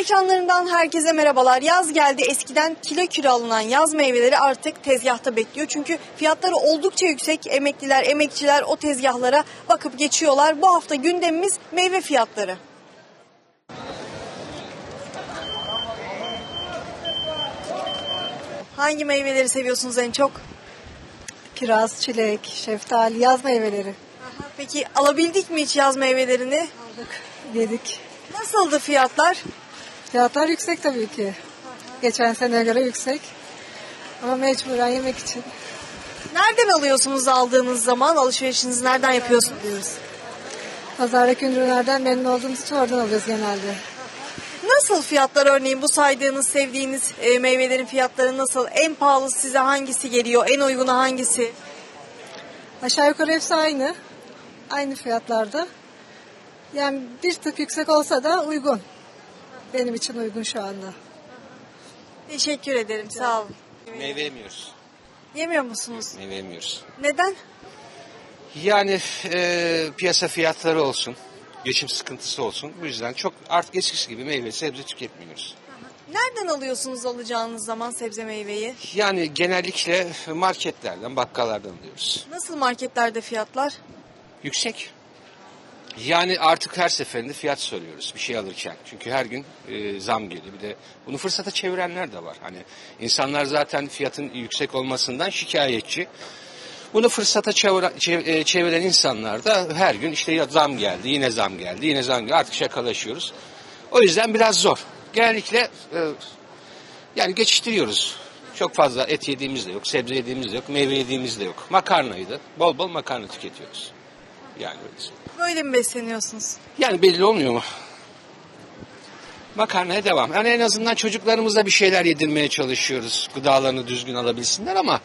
ekranlarından herkese merhabalar. Yaz geldi. Eskiden kilo kilo alınan yaz meyveleri artık tezgahta bekliyor. Çünkü fiyatları oldukça yüksek. Emekliler, emekçiler o tezgahlara bakıp geçiyorlar. Bu hafta gündemimiz meyve fiyatları. Hangi meyveleri seviyorsunuz en çok? Kiraz, çilek, şeftali, yaz meyveleri Peki alabildik mi hiç yaz meyvelerini? aldık, yedik. Nasıldı fiyatlar? Fiyatlar yüksek tabii ki. Geçen seneye göre yüksek. Ama mecburen yemek için Nereden alıyorsunuz aldığınız zaman? Alışverişinizi nereden yapıyorsunuz? alıyoruz. Pazardaki ürünlerden memnun olduğumuz için oradan alıyoruz genelde. Nasıl fiyatlar örneğin bu saydığınız, sevdiğiniz e, meyvelerin fiyatları nasıl? En pahalı size hangisi geliyor? En uygunu hangisi? Aşağı yukarı hepsi aynı. Aynı fiyatlarda. Yani bir tık yüksek olsa da uygun. Benim için uygun şu anda. Teşekkür ederim. Sağ olun. Meyve yemiyoruz. Yemiyor musunuz? Meyve yemiyoruz. Neden? Yani e, piyasa fiyatları olsun, geçim sıkıntısı olsun. Bu yüzden çok artık eskisi gibi meyve sebze tüketmiyoruz. Nereden alıyorsunuz alacağınız zaman sebze meyveyi? Yani genellikle marketlerden, bakkallardan alıyoruz. Nasıl marketlerde fiyatlar? Yüksek. Yani artık her seferinde fiyat soruyoruz bir şey alırken. Çünkü her gün e, zam geliyor. Bir de bunu fırsata çevirenler de var. Hani insanlar zaten fiyatın yüksek olmasından şikayetçi. Bunu fırsata çevir- çev- e, çeviren insanlar da her gün işte ya zam geldi, yine zam geldi, yine zam geldi. Artık şakalaşıyoruz. O yüzden biraz zor. Genellikle e, yani geçiştiriyoruz. Çok fazla et yediğimiz de yok, sebze yediğimiz de yok, meyve yediğimiz de yok. Makarnaydı. Bol bol makarna tüketiyoruz. Yani öyle. Böyle mi besleniyorsunuz? Yani belli olmuyor mu? Makarnaya devam. Yani en azından çocuklarımıza bir şeyler yedirmeye çalışıyoruz. Gıdalarını düzgün alabilsinler ama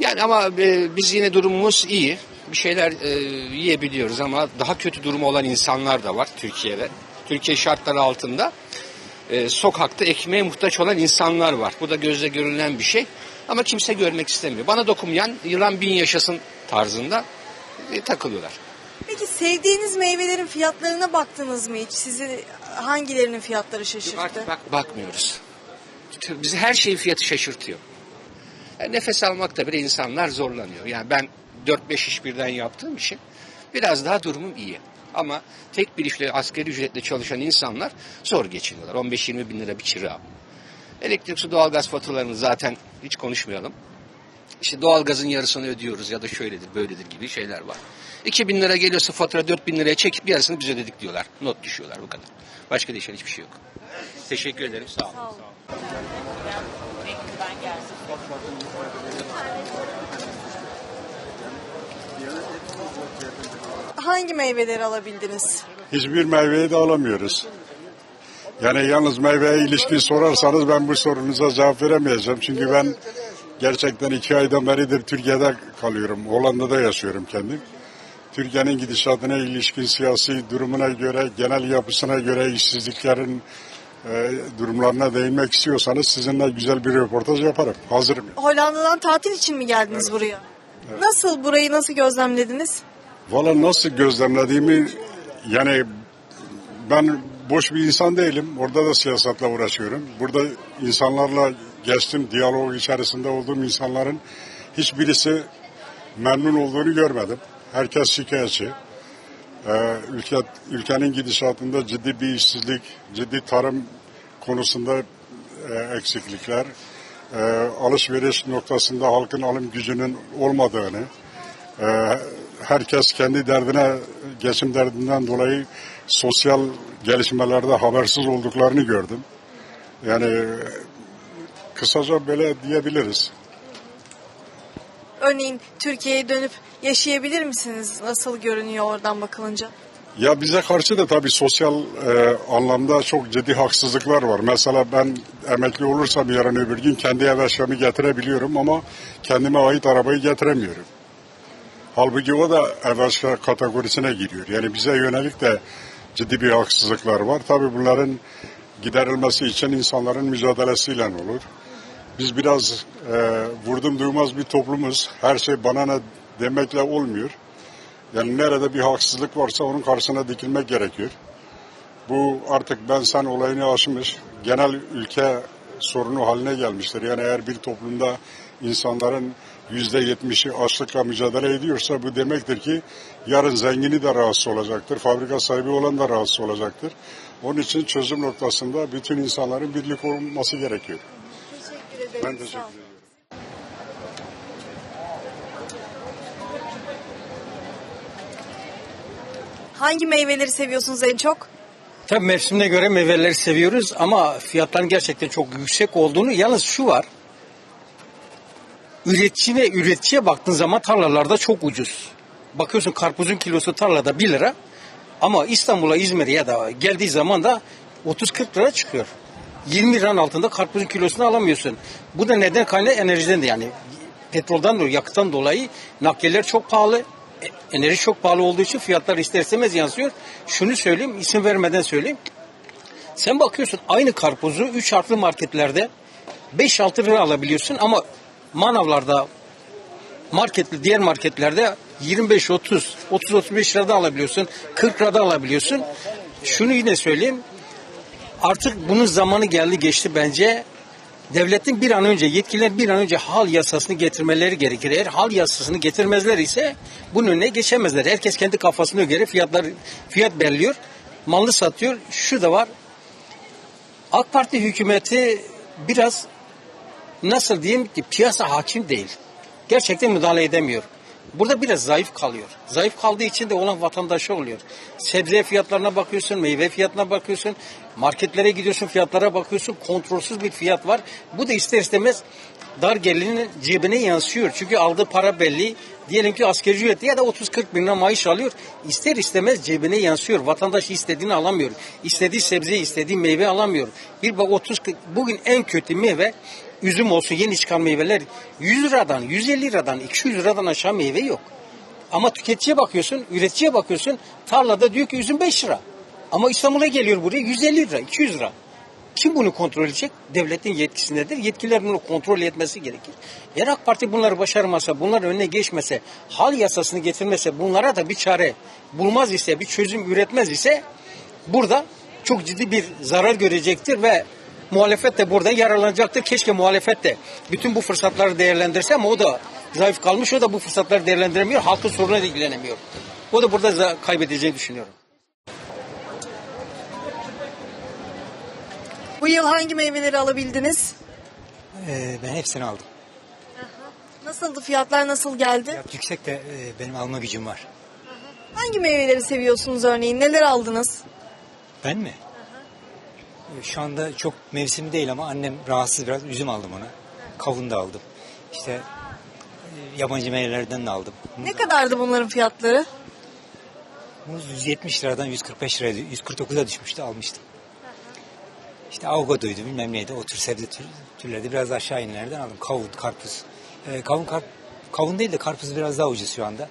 yani ama e, biz yine durumumuz iyi. Bir şeyler e, yiyebiliyoruz ama daha kötü durumu olan insanlar da var Türkiye'de. Türkiye şartları altında e, sokakta ekmeğe muhtaç olan insanlar var. Bu da gözle görülen bir şey. Ama kimse görmek istemiyor. Bana dokunmayan yılan bin yaşasın tarzında e, takılıyorlar. Peki sevdiğiniz meyvelerin fiyatlarına baktınız mı hiç? Sizi hangilerinin fiyatları şaşırttı? Artık bak, bakmıyoruz. Bizi her şeyin fiyatı şaşırtıyor. Yani nefes almakta bile insanlar zorlanıyor. Yani ben 4-5 iş birden yaptığım için biraz daha durumum iyi. Ama tek bir işle asgari ücretle çalışan insanlar zor geçiniyorlar. 15-20 bin lira bir kira. Elektrik, su, doğalgaz faturalarını zaten hiç konuşmayalım. İşte doğalgazın yarısını ödüyoruz ya da şöyledir böyledir gibi şeyler var. 2 bin lira geliyorsa fatura 4 bin liraya çekip yarısını biz ödedik diyorlar. Not düşüyorlar bu kadar. Başka değişen hiçbir şey yok. Teşekkür ederim. Sağ olun. Hangi meyveleri alabildiniz? Hiçbir meyveyi de alamıyoruz. Yani yalnız meyveye ilişkin sorarsanız ben bu sorunuza cevap veremeyeceğim. Çünkü ben gerçekten iki aydan beridir Türkiye'de kalıyorum. Hollanda'da yaşıyorum kendim. Türkiye'nin gidişatına ilişkin siyasi durumuna göre, genel yapısına göre işsizliklerin e, durumlarına değinmek istiyorsanız sizinle güzel bir röportaj yaparım. Hazırım. Hollanda'dan tatil için mi geldiniz buraya? Nasıl burayı nasıl gözlemlediniz? Valla nasıl gözlemlediğimi yani ben boş bir insan değilim. Orada da siyasetle uğraşıyorum. Burada insanlarla geçtim, diyalog içerisinde olduğum insanların hiçbirisi memnun olduğunu görmedim. Herkes şikayetçi. Ee, ülke, ülkenin gidişatında ciddi bir işsizlik, ciddi tarım konusunda e, eksiklikler, e, alışveriş noktasında halkın alım gücünün olmadığını, ee, herkes kendi derdine, geçim derdinden dolayı sosyal gelişmelerde habersiz olduklarını gördüm. Yani kısaca böyle diyebiliriz. Örneğin Türkiye'ye dönüp yaşayabilir misiniz? Nasıl görünüyor oradan bakılınca? Ya bize karşı da tabii sosyal e, anlamda çok ciddi haksızlıklar var. Mesela ben emekli olursam yarın öbür gün kendi ev eşyamı getirebiliyorum ama kendime ait arabayı getiremiyorum. Halbuki o da ev eşya kategorisine giriyor. Yani bize yönelik de ciddi bir haksızlıklar var. Tabii bunların giderilmesi için insanların mücadelesiyle olur. Biz biraz e, vurdum duymaz bir toplumuz. Her şey bana ne demekle olmuyor. Yani nerede bir haksızlık varsa onun karşısına dikilmek gerekiyor. Bu artık ben sen olayını aşmış, genel ülke sorunu haline gelmiştir. Yani eğer bir toplumda insanların yüzde yetmişi açlıkla mücadele ediyorsa bu demektir ki yarın zengini de rahatsız olacaktır, fabrika sahibi olan da rahatsız olacaktır. Onun için çözüm noktasında bütün insanların birlik olması gerekiyor. Ederim. Ben teşekkür ederim. Hangi meyveleri seviyorsunuz en çok? Tabii mevsimine göre meyveleri seviyoruz ama fiyatların gerçekten çok yüksek olduğunu yalnız şu var. Üretici ve üreticiye baktığın zaman tarlalarda çok ucuz. Bakıyorsun karpuzun kilosu tarlada 1 lira ama İstanbul'a İzmir'e ya da geldiği zaman da 30-40 lira çıkıyor. 20 liranın altında karpuzun kilosunu alamıyorsun. Bu da neden kaynağı enerjiden de yani petroldan dolayı, yakıttan dolayı nakliyeler çok pahalı. E, Enerji çok pahalı olduğu için fiyatlar ister istemez yansıyor. Şunu söyleyeyim, isim vermeden söyleyeyim. Sen bakıyorsun aynı karpuzu 3 harfli marketlerde 5-6 lira alabiliyorsun ama manavlarda marketli diğer marketlerde 25-30, 30-35 lirada alabiliyorsun. 40 lirada alabiliyorsun. Şunu yine söyleyeyim. Artık bunun zamanı geldi geçti bence. Devletin bir an önce yetkililer bir an önce hal yasasını getirmeleri gerekir. Eğer hal yasasını getirmezler ise bunun önüne geçemezler. Herkes kendi kafasına göre fiyatlar fiyat belirliyor. Malını satıyor. Şu da var. AK Parti hükümeti biraz nasıl diyeyim ki piyasa hakim değil. Gerçekten müdahale edemiyor. Burada biraz zayıf kalıyor. Zayıf kaldığı için de olan vatandaşı oluyor. Sebze fiyatlarına bakıyorsun, meyve fiyatına bakıyorsun, marketlere gidiyorsun, fiyatlara bakıyorsun, kontrolsüz bir fiyat var. Bu da ister istemez dar gelirinin cebine yansıyor. Çünkü aldığı para belli. Diyelim ki asgari ücret ya da 30-40 bin lira maaş alıyor. İster istemez cebine yansıyor. Vatandaş istediğini alamıyor. İstediği sebzeyi, istediği meyve alamıyor. Bir bak 30 bugün en kötü meyve üzüm olsun yeni çıkan meyveler 100 liradan, 150 liradan, 200 liradan aşağı meyve yok. Ama tüketiciye bakıyorsun, üreticiye bakıyorsun tarlada diyor ki üzüm 5 lira. Ama İstanbul'a geliyor buraya 150 lira, 200 lira. Kim bunu kontrol edecek? Devletin yetkisindedir. Yetkililer bunu kontrol etmesi gerekir. Eğer AK Parti bunları başarmasa, bunların önüne geçmese, hal yasasını getirmese, bunlara da bir çare bulmaz ise, bir çözüm üretmez ise burada çok ciddi bir zarar görecektir ve muhalefet de burada yararlanacaktır. Keşke muhalefet de bütün bu fırsatları değerlendirse ama o da zayıf kalmış. O da bu fırsatları değerlendiremiyor. Halkın sorununa da ilgilenemiyor. O da burada kaybedeceğini düşünüyorum. Bu yıl hangi meyveleri alabildiniz? Ee, ben hepsini aldım. Nasıldı fiyatlar nasıl geldi? Fiyat yüksek de e, benim alma gücüm var. Hangi meyveleri seviyorsunuz örneğin? Neler aldınız? Ben mi? Ee, Şu anda çok mevsim değil ama annem rahatsız biraz üzüm aldım ona. Kavun da aldım. İşte e, yabancı meyvelerden de aldım. Ne kadardı bunların fiyatları? Muz 170 liradan 145 liraya 149'a düşmüştü almıştım. İşte avokadoydu bilmem neydi o tür sebze tür, türleri de biraz aşağı inilerden aldım. Kavun, karpuz. Ee, kavun, kar, kavun değil de karpuz biraz daha ucuz şu anda.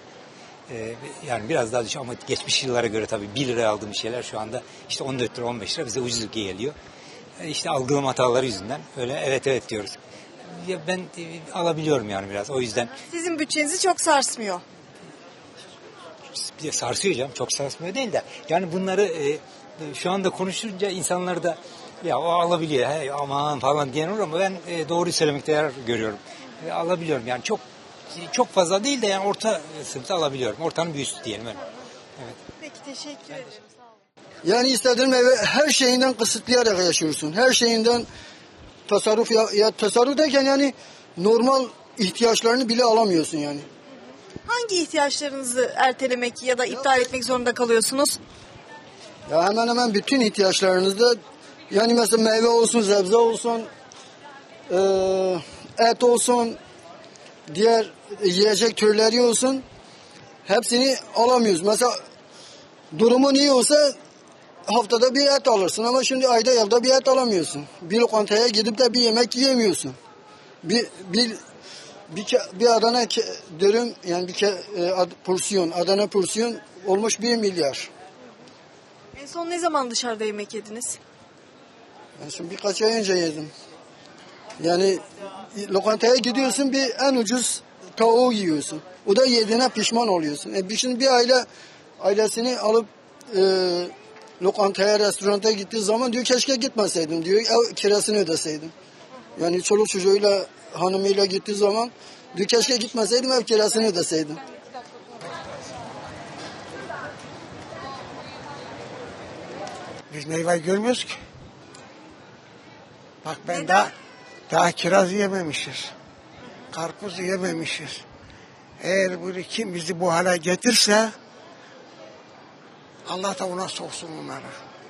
Ee, yani biraz daha düşük ama geçmiş yıllara göre tabii 1 liraya aldığım şeyler şu anda işte 14 lira 15 lira bize ucuz geliyor. Ee, işte algılama hataları yüzünden öyle evet evet diyoruz. Ya ben e, alabiliyorum yani biraz o yüzden Sizin bütçenizi çok sarsmıyor. sarsıyor canım çok sarsmıyor değil de yani bunları e, şu anda konuşunca insanlar da ya o alabiliyor he, aman falan diyen olur ama ben e, doğruyu söylemekte yarar görüyorum. E, alabiliyorum yani çok çok fazla değil de yani orta sınıfta alabiliyorum. Ortanın bir üstü diyelim öyle. Evet. Peki teşekkür ederim. Sağ olun. Yani istediğin meyve her şeyinden kısıtlayarak yaşıyorsun. Her şeyinden tasarruf ya, ya tasarruf derken yani normal ihtiyaçlarını bile alamıyorsun yani. Hangi ihtiyaçlarınızı ertelemek ya da iptal etmek zorunda kalıyorsunuz? Ya hemen hemen bütün ihtiyaçlarınızda yani mesela meyve olsun, sebze olsun, eee, et olsun, diğer yiyecek türleri olsun hepsini alamıyoruz. Mesela durumun iyi olsa haftada bir et alırsın ama şimdi ayda yılda bir et alamıyorsun. Bir lokantaya gidip de bir yemek yiyemiyorsun. Bir bir bir, bir Adana dürüm yani bir ke- e, ad- porsiyon Adana porsiyon olmuş bir milyar. En son ne zaman dışarıda yemek yediniz? Ben şimdi birkaç ay önce yedim. Yani lokantaya gidiyorsun bir en ucuz tavuğu yiyorsun. O da yediğine pişman oluyorsun. E şimdi bir aile ailesini alıp e, lokantaya, restoranta gittiği zaman diyor keşke gitmeseydim diyor. Ev kirasını ödeseydim. Yani çoluk çocuğuyla hanımıyla gittiği zaman diyor keşke gitmeseydim ev kirasını ödeseydim. Biz meyveyi görmüyoruz ki. Bak ben Neden? daha daha kiraz yememişiz. Karpuz yememişiz. Eğer bunu kim bizi bu hale getirse Allah da ona soksun onları.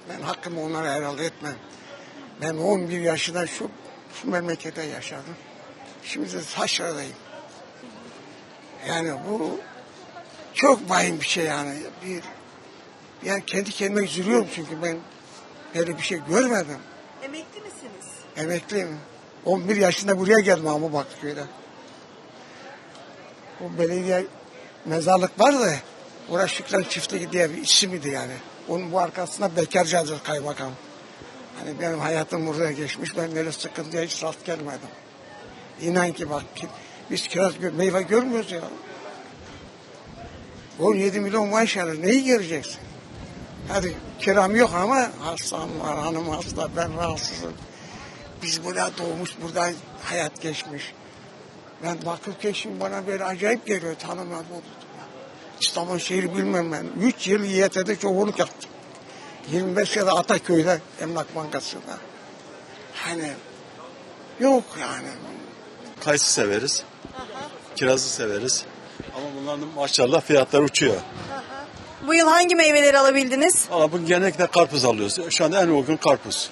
Ben hakkımı onlara helal etmem. Ben 11 yaşında şu, şu memlekette yaşadım. Şimdi de taşradayım. Yani bu çok vahim bir şey yani. Bir, yani kendi kendime üzülüyorum çünkü ben böyle bir şey görmedim. Emekli misiniz? Emekliyim. 11 yaşında buraya geldim ama Bakırköy'de. Bu belediye mezarlık vardı. Orası Şükran Çiftliği diye bir isimdi yani. Onun bu arkasında Bekarca'dır kaymakam. Hani benim hayatım burada geçmiş. Ben böyle sıkıntıya hiç rast gelmedim. İnan ki bak ki biz kiraz meyve görmüyoruz ya. 17 milyon maaş alır. Neyi göreceksin? Hadi kiram yok ama hastam var, hanım hasta, ben rahatsızım. Biz burada doğmuş, burada hayat geçmiş. Ben Bakırköy şimdi bana böyle acayip geliyor, tanımaz oldu. İstanbul şehri bilmem ben. 3 yıl İET'de çoğunluk yaptım. 25 yıl Ataköy'de Emlak Bankası'nda. Hani yok yani. Kayısı severiz. Kirazı severiz. Ama bunların maşallah fiyatlar uçuyor. Bu yıl hangi meyveleri alabildiniz? Ama bu genellikle karpuz alıyoruz. Şu anda en uygun karpuz.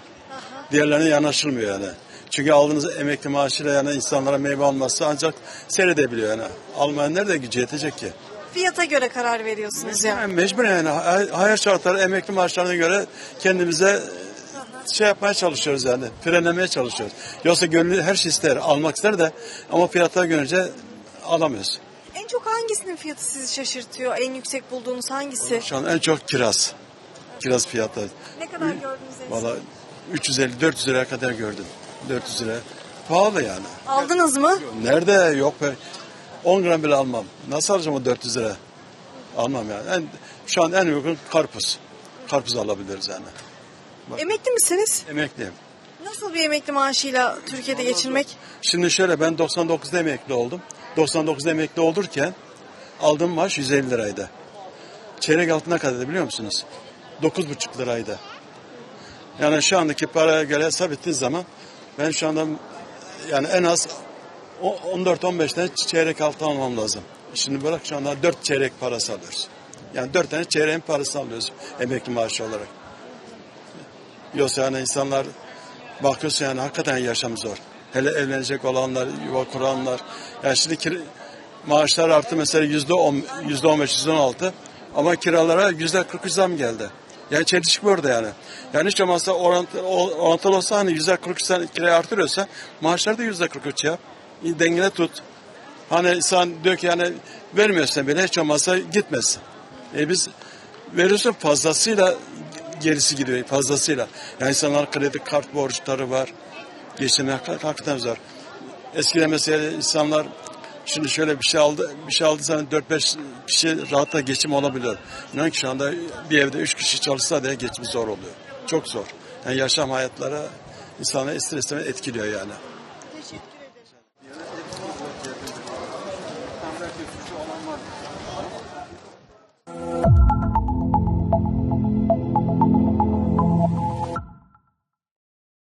Diğerlerine yanaşılmıyor yani. Çünkü aldığınız emekli maaşıyla yani insanlara meyve alması ancak seyredebiliyor yani. Almayan nerede gücü yetecek ki? Fiyata göre karar veriyorsunuz yani. Yani mecbur yani hay- hayat şartları emekli maaşlarına göre kendimize şey yapmaya çalışıyoruz yani. Frenlemeye çalışıyoruz. Yoksa gönül her şey ister, almak ister de ama fiyatlar görünce alamıyoruz. En çok hangisinin fiyatı sizi şaşırtıyor? En yüksek bulduğunuz hangisi? Şu an en çok kiraz. Kiraz fiyatları. Ne kadar gördünüz en? Valla 350-400 liraya kadar gördüm. 400 lira. Pahalı yani. Aldınız mı? Nerede yok be. 10 gram bile almam. Nasıl alacağım o 400 lira? Almam yani. En, şu an en uygun karpuz. Karpuz alabiliriz yani. Emekli misiniz? Emekliyim. Nasıl bir emekli maaşıyla Türkiye'de geçirmek? Şimdi şöyle ben 99'da emekli oldum. 99'da emekli olurken aldığım maaş 150 liraydı. Çeyrek altına kadar biliyor musunuz? 9,5 liraydı. Yani şu andaki paraya göre hesap ettiğiniz zaman ben şu anda yani en az o- 14-15 tane çeyrek altı almam lazım. Şimdi bırak şu anda 4 çeyrek parası alıyoruz. Yani 4 tane çeyreğin parasını alıyoruz emekli maaşı olarak. Yoksa yani insanlar bakıyorsun yani hakikaten yaşam zor. Hele evlenecek olanlar, yuva kuranlar. Yani şimdi kira- maaşlar arttı mesela yüzde on, yüzde on beş, yüzde on altı. Ama kiralara yüzde kırk zam geldi. Yani çelişki burada yani. Yani hiç olmazsa orantı, o- orantılı olsa hani yüzde kırk sen kirayı artırıyorsa maaşlar da yüzde kırk üç yap. Dengine tut. Hani sen diyor ki yani vermiyorsan bile hiç olmazsa gitmesin. E biz veriyorsun fazlasıyla gerisi gidiyor fazlasıyla. Yani insanlar kredi kart borçları var. Geçinmek hakikaten zor. Eskiden mesela insanlar şimdi şöyle bir şey aldı, bir şey aldı sana 4-5 kişi rahatla geçim olabiliyor. İnan ki şu anda bir evde 3 kişi çalışsa da geçim zor oluyor. Çok zor. Yani yaşam hayatlara insanı ister etkiliyor yani.